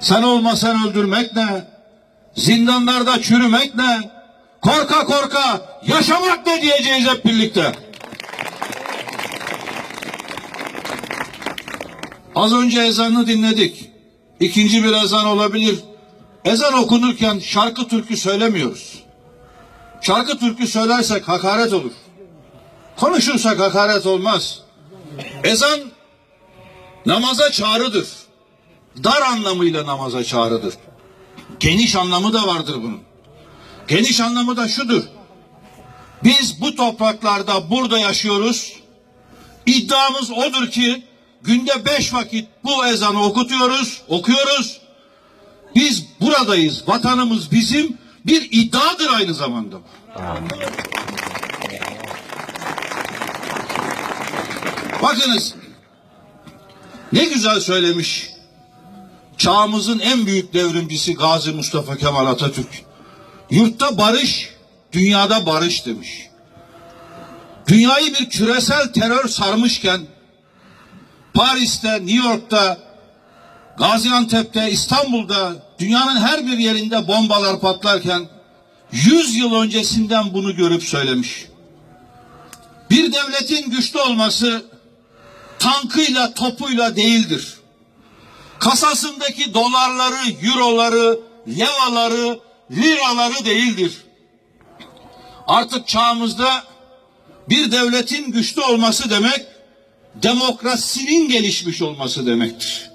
Sen olmasan öldürmek ne? Zindanlarda çürümek ne? Korka korka yaşamak ne diyeceğiz hep birlikte. Az önce ezanı dinledik. İkinci bir ezan olabilir. Ezan okunurken şarkı türkü söylemiyoruz. Şarkı türkü söylersek hakaret olur. Konuşursak hakaret olmaz. Ezan namaza çağrıdır. Dar anlamıyla namaza çağrıdır. Geniş anlamı da vardır bunun. Geniş anlamı da şudur. Biz bu topraklarda burada yaşıyoruz. İddiamız odur ki günde beş vakit bu ezanı okutuyoruz, okuyoruz. Biz buradayız. Vatanımız bizim bir iddiadır aynı zamanda. Bakınız ne güzel söylemiş çağımızın en büyük devrimcisi Gazi Mustafa Kemal Atatürk. Yurtta barış, dünyada barış demiş. Dünyayı bir küresel terör sarmışken Paris'te, New York'ta, Gaziantep'te, İstanbul'da, dünyanın her bir yerinde bombalar patlarken 100 yıl öncesinden bunu görüp söylemiş. Bir devletin güçlü olması tankıyla, topuyla değildir. Kasasındaki dolarları, euroları, levaları, liraları değildir. Artık çağımızda bir devletin güçlü olması demek demokrasinin gelişmiş olması demektir.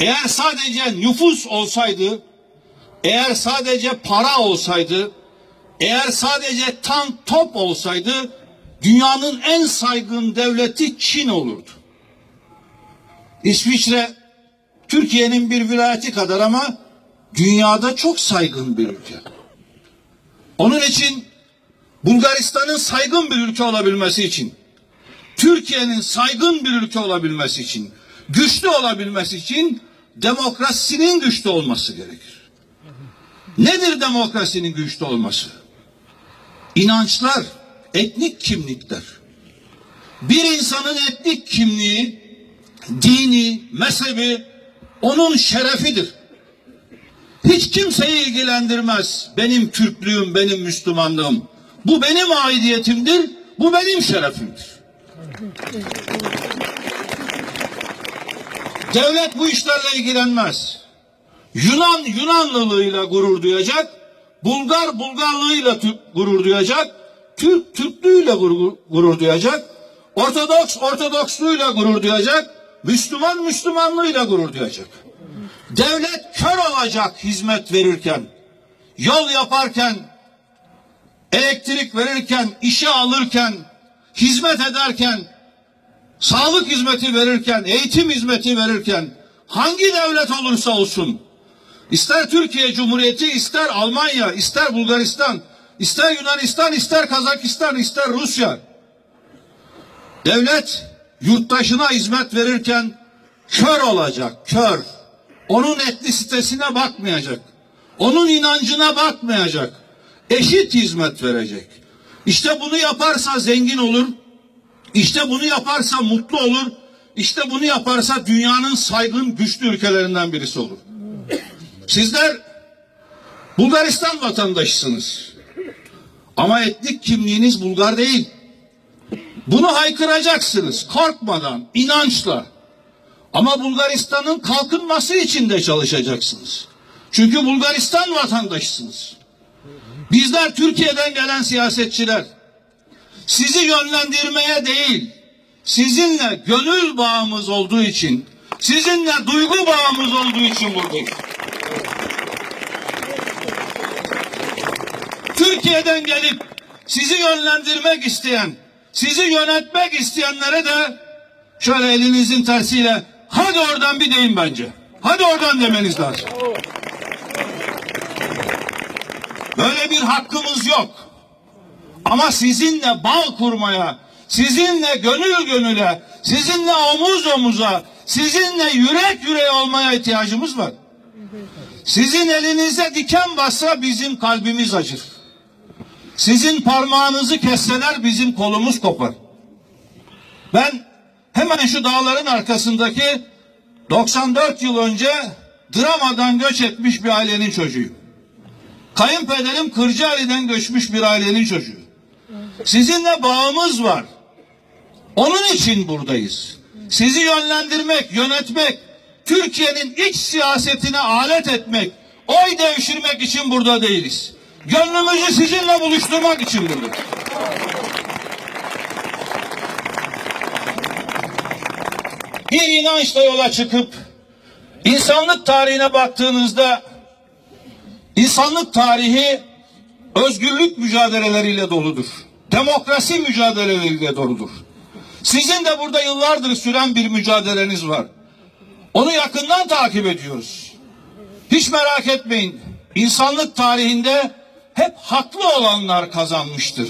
Eğer sadece nüfus olsaydı, eğer sadece para olsaydı, eğer sadece tank top olsaydı dünyanın en saygın devleti Çin olurdu. İsviçre Türkiye'nin bir vilayeti kadar ama dünyada çok saygın bir ülke. Onun için Bulgaristan'ın saygın bir ülke olabilmesi için, Türkiye'nin saygın bir ülke olabilmesi için, güçlü olabilmesi için demokrasinin güçlü olması gerekir. Nedir demokrasinin güçlü olması? İnançlar, etnik kimlikler. Bir insanın etnik kimliği, dini, mezhebi onun şerefidir. Hiç kimseyi ilgilendirmez. Benim Türklüğüm, benim Müslümanlığım. Bu benim aidiyetimdir, bu benim şerefimdir. Devlet bu işlerle ilgilenmez. Yunan Yunanlılığıyla gurur duyacak, Bulgar Bulgarlığıyla tü- gurur duyacak, Türk Türklüğüyle gurur duyacak, Ortodoks Ortodoksluğuyla gurur duyacak, Müslüman Müslümanlığıyla gurur duyacak. Devlet kör olacak hizmet verirken, yol yaparken, elektrik verirken, işe alırken, hizmet ederken, sağlık hizmeti verirken, eğitim hizmeti verirken, hangi devlet olursa olsun, ister Türkiye Cumhuriyeti, ister Almanya, ister Bulgaristan, ister Yunanistan, ister Kazakistan, ister Rusya, devlet yurttaşına hizmet verirken kör olacak, kör. Onun etnisitesine bakmayacak. Onun inancına bakmayacak. Eşit hizmet verecek. İşte bunu yaparsa zengin olur. İşte bunu yaparsa mutlu olur. İşte bunu yaparsa dünyanın saygın güçlü ülkelerinden birisi olur. Sizler Bulgaristan vatandaşısınız. Ama etnik kimliğiniz Bulgar değil. Bunu haykıracaksınız korkmadan, inançla. Ama Bulgaristan'ın kalkınması için de çalışacaksınız. Çünkü Bulgaristan vatandaşısınız. Bizler Türkiye'den gelen siyasetçiler sizi yönlendirmeye değil, sizinle gönül bağımız olduğu için, sizinle duygu bağımız olduğu için buradayız. Türkiye'den gelip sizi yönlendirmek isteyen, sizi yönetmek isteyenlere de şöyle elinizin tersiyle hadi oradan bir deyin bence. Hadi oradan demeniz lazım. Böyle bir hakkımız yok. Ama sizinle bağ kurmaya, sizinle gönül gönüle, sizinle omuz omuza, sizinle yürek yüreğe olmaya ihtiyacımız var. Sizin elinize diken bassa bizim kalbimiz acır. Sizin parmağınızı kesseler bizim kolumuz kopar. Ben hemen şu dağların arkasındaki 94 yıl önce Drama'dan göç etmiş bir ailenin çocuğuyum. Kayınpederim Kırcaali'den göçmüş bir ailenin çocuğu. Sizinle bağımız var. Onun için buradayız. Sizi yönlendirmek, yönetmek, Türkiye'nin iç siyasetine alet etmek, oy devşirmek için burada değiliz. Gönlümüzü sizinle buluşturmak için buradayız. Bir inançla yola çıkıp insanlık tarihine baktığınızda insanlık tarihi özgürlük mücadeleleriyle doludur. Demokrasi mücadeleleriyle doludur. Sizin de burada yıllardır süren bir mücadeleniz var. Onu yakından takip ediyoruz. Hiç merak etmeyin. İnsanlık tarihinde hep haklı olanlar kazanmıştır.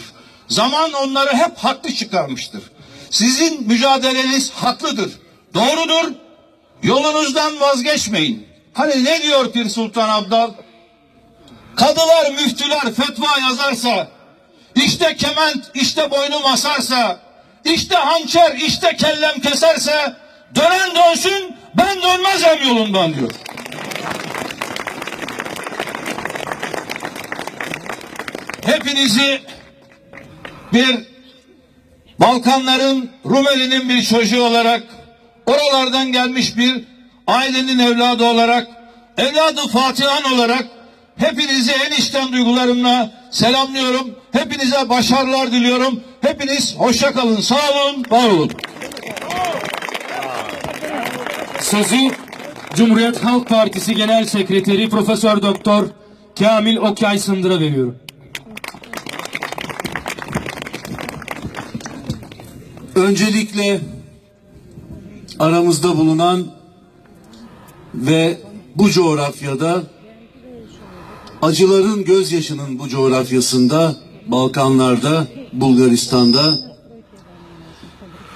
Zaman onları hep haklı çıkarmıştır. Sizin mücadeleniz haklıdır. Doğrudur. Yolunuzdan vazgeçmeyin. Hani ne diyor Pir Sultan Abdal? Kadılar, müftüler fetva yazarsa, işte kement, işte boynum asarsa, işte hançer, işte kellem keserse, dönen dönsün, ben dönmezem yolundan diyor. Hepinizi bir Balkanların Rumeli'nin bir çocuğu olarak, oralardan gelmiş bir ailenin evladı olarak, evladı Fatihan olarak hepinizi en içten duygularımla selamlıyorum. Hepinize başarılar diliyorum. Hepiniz hoşça kalın, sağ olun, var olun. Sözü Cumhuriyet Halk Partisi Genel Sekreteri Profesör Doktor Kamil Okyay Sındır'a veriyorum. Öncelikle aramızda bulunan ve bu coğrafyada acıların gözyaşının bu coğrafyasında Balkanlarda, Bulgaristan'da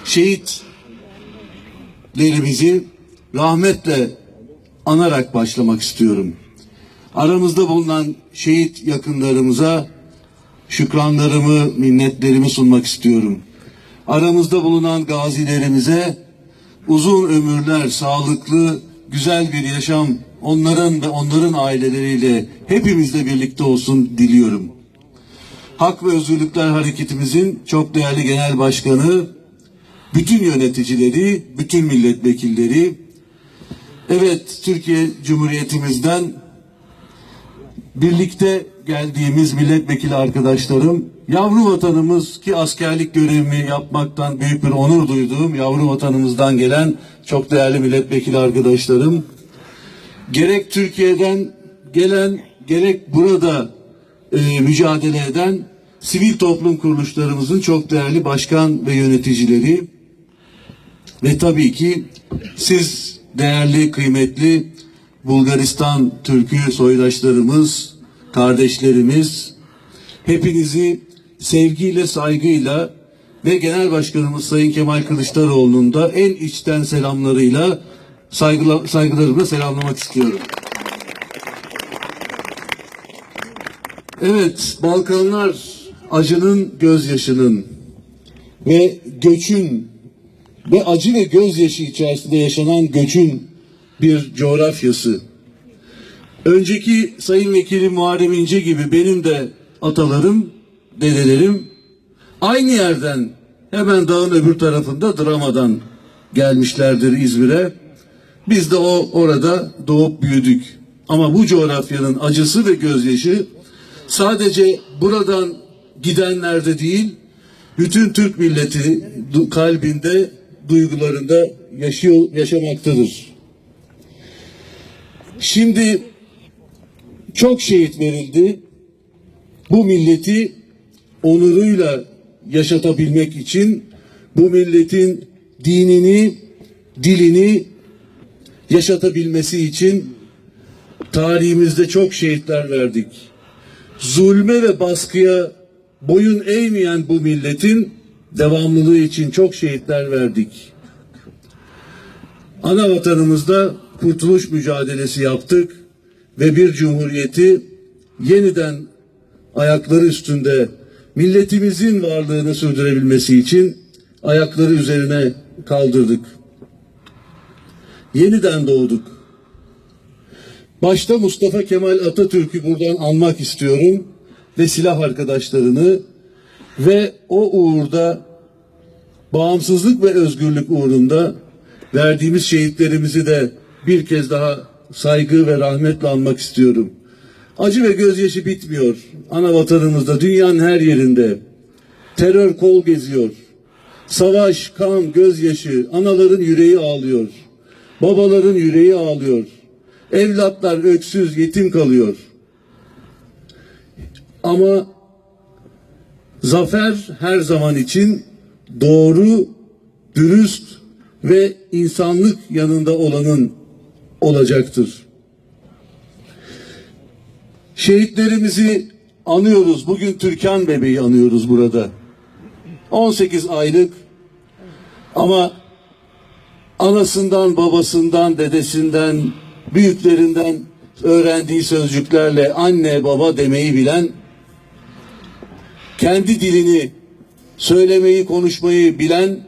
şehitlerimizi rahmetle anarak başlamak istiyorum. Aramızda bulunan şehit yakınlarımıza şükranlarımı, minnetlerimi sunmak istiyorum. Aramızda bulunan gazilerimize uzun ömürler, sağlıklı, güzel bir yaşam onların ve onların aileleriyle hepimizle birlikte olsun diliyorum. Hak ve Özgürlükler Hareketimizin çok değerli genel başkanı, bütün yöneticileri, bütün milletvekilleri, evet Türkiye Cumhuriyetimizden birlikte geldiğimiz milletvekili arkadaşlarım, yavru vatanımız ki askerlik görevimi yapmaktan büyük bir onur duyduğum yavru vatanımızdan gelen çok değerli milletvekili arkadaşlarım, gerek Türkiye'den gelen gerek burada e, mücadele eden sivil toplum kuruluşlarımızın çok değerli başkan ve yöneticileri ve tabii ki siz değerli kıymetli Bulgaristan Türk'ü soydaşlarımız, kardeşlerimiz hepinizi sevgiyle, saygıyla ve Genel Başkanımız Sayın Kemal Kılıçdaroğlu'nun da en içten selamlarıyla saygıla, saygılarımla selamlamak istiyorum. Evet, Balkanlar acının, gözyaşının ve göçün ve acı ve gözyaşı içerisinde yaşanan göçün bir coğrafyası. Önceki Sayın Vekili Muharrem İnce gibi benim de atalarım, dedelerim aynı yerden hemen dağın öbür tarafında Drama'dan gelmişlerdir İzmir'e. Biz de o orada doğup büyüdük. Ama bu coğrafyanın acısı ve gözyaşı sadece buradan gidenlerde değil, bütün Türk milleti kalbinde, duygularında yaşıyor, yaşamaktadır. Şimdi çok şehit verildi. Bu milleti onuruyla yaşatabilmek için bu milletin dinini, dilini yaşatabilmesi için tarihimizde çok şehitler verdik. Zulme ve baskıya boyun eğmeyen bu milletin devamlılığı için çok şehitler verdik. Ana vatanımızda kurtuluş mücadelesi yaptık ve bir cumhuriyeti yeniden ayakları üstünde milletimizin varlığını sürdürebilmesi için ayakları üzerine kaldırdık. Yeniden doğduk. Başta Mustafa Kemal Atatürk'ü buradan anmak istiyorum ve silah arkadaşlarını ve o uğurda bağımsızlık ve özgürlük uğrunda verdiğimiz şehitlerimizi de bir kez daha saygı ve rahmetle anmak istiyorum. Acı ve gözyaşı bitmiyor. Ana vatanımızda, dünyanın her yerinde. Terör kol geziyor. Savaş, kan, gözyaşı, anaların yüreği ağlıyor. Babaların yüreği ağlıyor. Evlatlar öksüz, yetim kalıyor. Ama zafer her zaman için doğru, dürüst ve insanlık yanında olanın olacaktır. Şehitlerimizi anıyoruz. Bugün Türkan bebeği anıyoruz burada. 18 aylık ama anasından, babasından, dedesinden, büyüklerinden öğrendiği sözcüklerle anne baba demeyi bilen, kendi dilini söylemeyi, konuşmayı bilen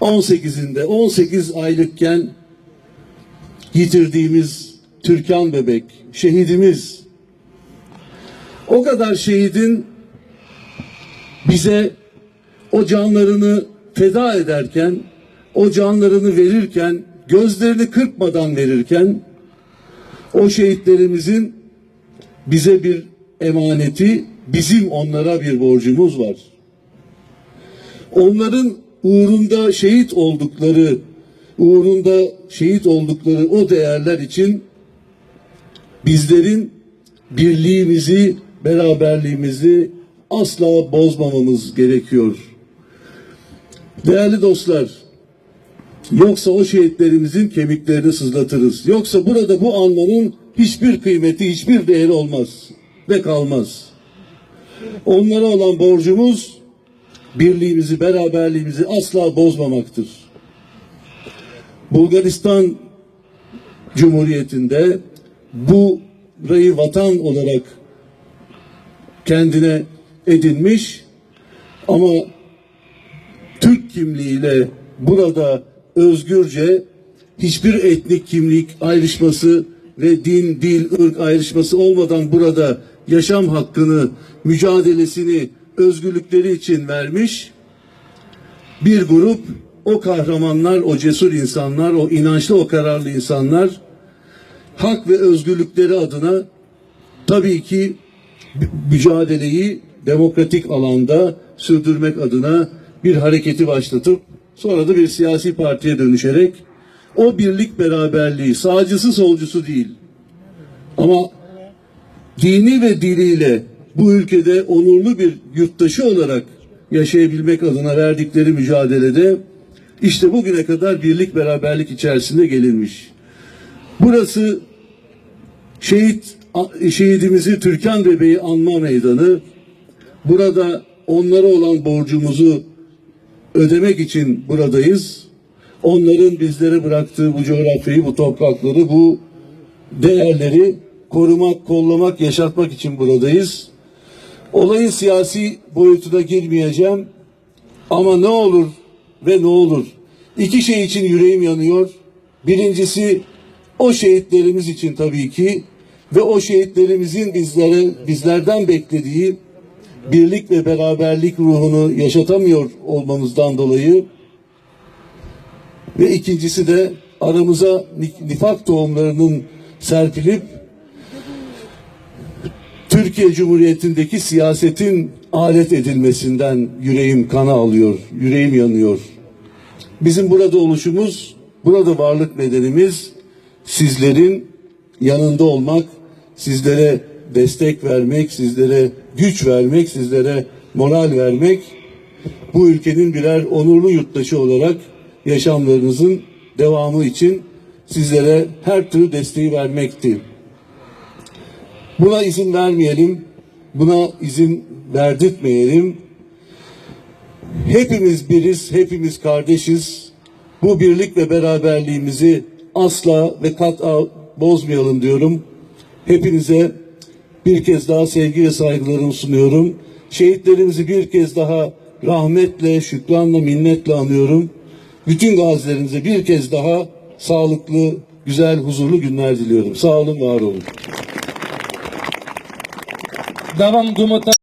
18'inde, 18 aylıkken yitirdiğimiz Türkan bebek, şehidimiz. O kadar şehidin bize o canlarını feda ederken, o canlarını verirken, gözlerini kırpmadan verirken, o şehitlerimizin bize bir emaneti, bizim onlara bir borcumuz var. Onların uğrunda şehit oldukları, uğrunda şehit oldukları o değerler için bizlerin birliğimizi, beraberliğimizi asla bozmamamız gerekiyor. Değerli dostlar, yoksa o şehitlerimizin kemiklerini sızlatırız. Yoksa burada bu anmanın hiçbir kıymeti, hiçbir değeri olmaz ve kalmaz. Onlara olan borcumuz birliğimizi, beraberliğimizi asla bozmamaktır. Bulgaristan Cumhuriyeti'nde bu burayı vatan olarak kendine edinmiş ama Türk kimliğiyle burada özgürce hiçbir etnik kimlik ayrışması ve din, dil, ırk ayrışması olmadan burada yaşam hakkını, mücadelesini, özgürlükleri için vermiş bir grup o kahramanlar, o cesur insanlar, o inançlı, o kararlı insanlar hak ve özgürlükleri adına tabii ki mücadeleyi demokratik alanda sürdürmek adına bir hareketi başlatıp sonra da bir siyasi partiye dönüşerek o birlik beraberliği sağcısı solcusu değil. Ama dini ve diliyle bu ülkede onurlu bir yurttaşı olarak yaşayabilmek adına verdikleri mücadelede işte bugüne kadar birlik beraberlik içerisinde gelinmiş. Burası şehit şehidimizi Türkan Bebeği anma meydanı. Burada onlara olan borcumuzu ödemek için buradayız. Onların bizlere bıraktığı bu coğrafyayı, bu toprakları, bu değerleri korumak, kollamak, yaşatmak için buradayız. Olayın siyasi boyutuna girmeyeceğim. Ama ne olur ve ne olur. İki şey için yüreğim yanıyor. Birincisi o şehitlerimiz için tabii ki ve o şehitlerimizin bizlere bizlerden beklediği birlik ve beraberlik ruhunu yaşatamıyor olmamızdan dolayı ve ikincisi de aramıza nifak tohumlarının serpilip Türkiye Cumhuriyeti'ndeki siyasetin alet edilmesinden yüreğim kana alıyor, yüreğim yanıyor. Bizim burada oluşumuz, burada varlık nedenimiz sizlerin yanında olmak, sizlere destek vermek, sizlere güç vermek, sizlere moral vermek, bu ülkenin birer onurlu yurttaşı olarak yaşamlarınızın devamı için sizlere her türlü desteği vermekti. Buna izin vermeyelim, buna izin verdirtmeyelim. Hepimiz biriz, hepimiz kardeşiz. Bu birlik ve beraberliğimizi asla ve kat'a bozmayalım diyorum. Hepinize bir kez daha sevgi ve saygılarımı sunuyorum. Şehitlerimizi bir kez daha rahmetle, şükranla, minnetle anıyorum. Bütün gazilerimize bir kez daha sağlıklı, güzel, huzurlu günler diliyorum. Sağ olun, var olun. Dabangg দুমতা